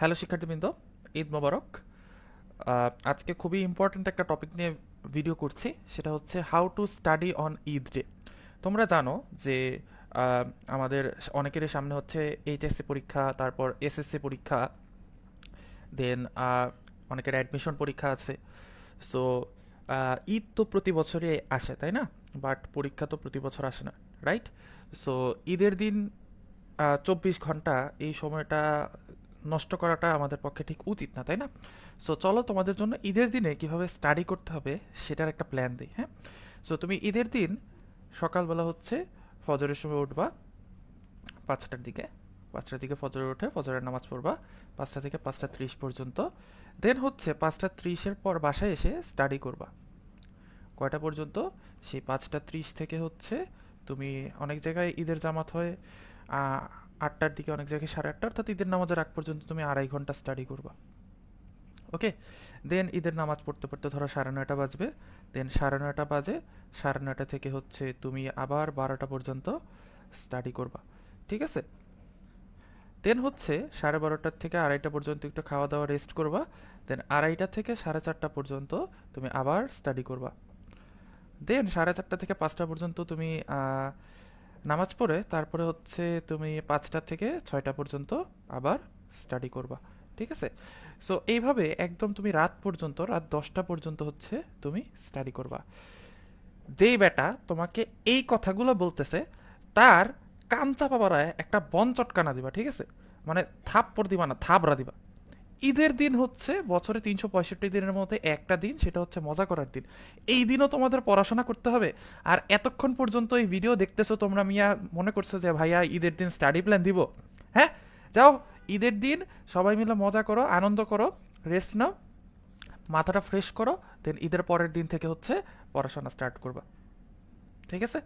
Hello শিক্ষার্থীবৃন্দ। ঈদ মোবারক। আজকে খুবই ইম্পর্ট্যান্ট একটা টপিক নিয়ে ভিডিও করছি। সেটা হচ্ছে how to study on Eid day তোমরা জানো যে আমাদের অনেকেরই সামনে হচ্ছে এইচএসসি পরীক্ষা, তারপর এসএসসি পরীক্ষা দেন অনেকের অ্যাডমিশন পরীক্ষা আছে। সো ঈদ তো প্রতি বছরই আসে, তাই না? বাট পরীক্ষা তো প্রতি বছর আসে না রাইট সো ঈদের দিন চব্বিশ ঘণ্টা এই সময়টা নষ্ট করাটা আমাদের পক্ষে ঠিক উচিত না, তাই না? সো চলো তোমাদের জন্য ঈদের দিনে কীভাবে স্টাডি করতে হবে সেটার একটা প্ল্যান দিই হ্যাঁ? সো তুমি ঈদের দিন সকালবেলা হচ্ছে ফজরের সময় উঠবা পাঁচটার দিকে পাঁচটার দিকে ফজরে উঠে ফজরের নামাজ পড়বা, পাঁচটা থেকে পাঁচটা ত্রিশ পর্যন্ত। দেন হচ্ছে পাঁচটা ত্রিশের পর বাসায় এসে স্টাডি করবা। কয়টা পর্যন্ত? সেই পাঁচটা ত্রিশ থেকে হচ্ছে তুমি অনেক জায়গায় ঈদের জামাত হয় আটটার দিকে অনেক জায়গায় সাড়ে আটটা, অর্থাৎ ঈদের নামাজের আগ পর্যন্ত তুমি আড়াই ঘণ্টা স্টাডি করবা। ওকে দেন ঈদের নামাজ পড়তে পড়তে ধরো সাড়ে নয়টা বাজবে। দেন সাড়ে নয়টা বাজে, সাড়ে নয়টা থেকে হচ্ছে তুমি আবার বারোটা পর্যন্ত স্টাডি করবা। ঠিক আছে? দেন হচ্ছে সাড়ে বারোটার থেকে আড়াইটা পর্যন্ত একটু খাওয়া দাওয়া রেস্ট করবা। দেন আড়াইটা থেকে সাড়ে চারটা পর্যন্ত তুমি আবার স্টাডি করবা। দেন সাড়ে চারটা থেকে পাঁচটা পর্যন্ত তুমি নামাজ পড়ে তারপরে হচ্ছে তুমি পাঁচটা থেকে ছয়টা পর্যন্ত আবার স্টাডি করবা, ঠিক আছে? সো এইভাবে একদম তুমি রাত পর্যন্ত, রাত দশটা পর্যন্ত হচ্ছে তুমি স্টাডি করবা। যেই বেটা তোমাকে এই কথাগুলো বলতেছে, তার কান চাপা বাড়ায় একটা বন চটকানা দিবা, ঠিক আছে? মানে থাপ পর দিবা না, থাবড়া দিবা। ঈদের দিন হচ্ছে বছরে তিনশো পঁয়ষট্টি দিনের মধ্যে একটা দিন, সেটা হচ্ছে মজা করার দিন। এই দিনও তোমাদের পড়াশোনা করতে হবে। আর এতক্ষণ পর্যন্ত এই ভিডিও দেখতেছো, তোমরা মিয়া মনে করছ যে, ভাইয়া, ঈদের দিন স্টাডি প্ল্যান দিব। হ্যাঁ? যাও, ঈদের দিন সবাই মিলে মজা করো, আনন্দ করো রেস্ট নাও, মাথাটা ফ্রেশ করো দেন ঈদের পরের দিন থেকে হচ্ছে পড়াশোনা স্টার্ট করবা। ঠিক আছে?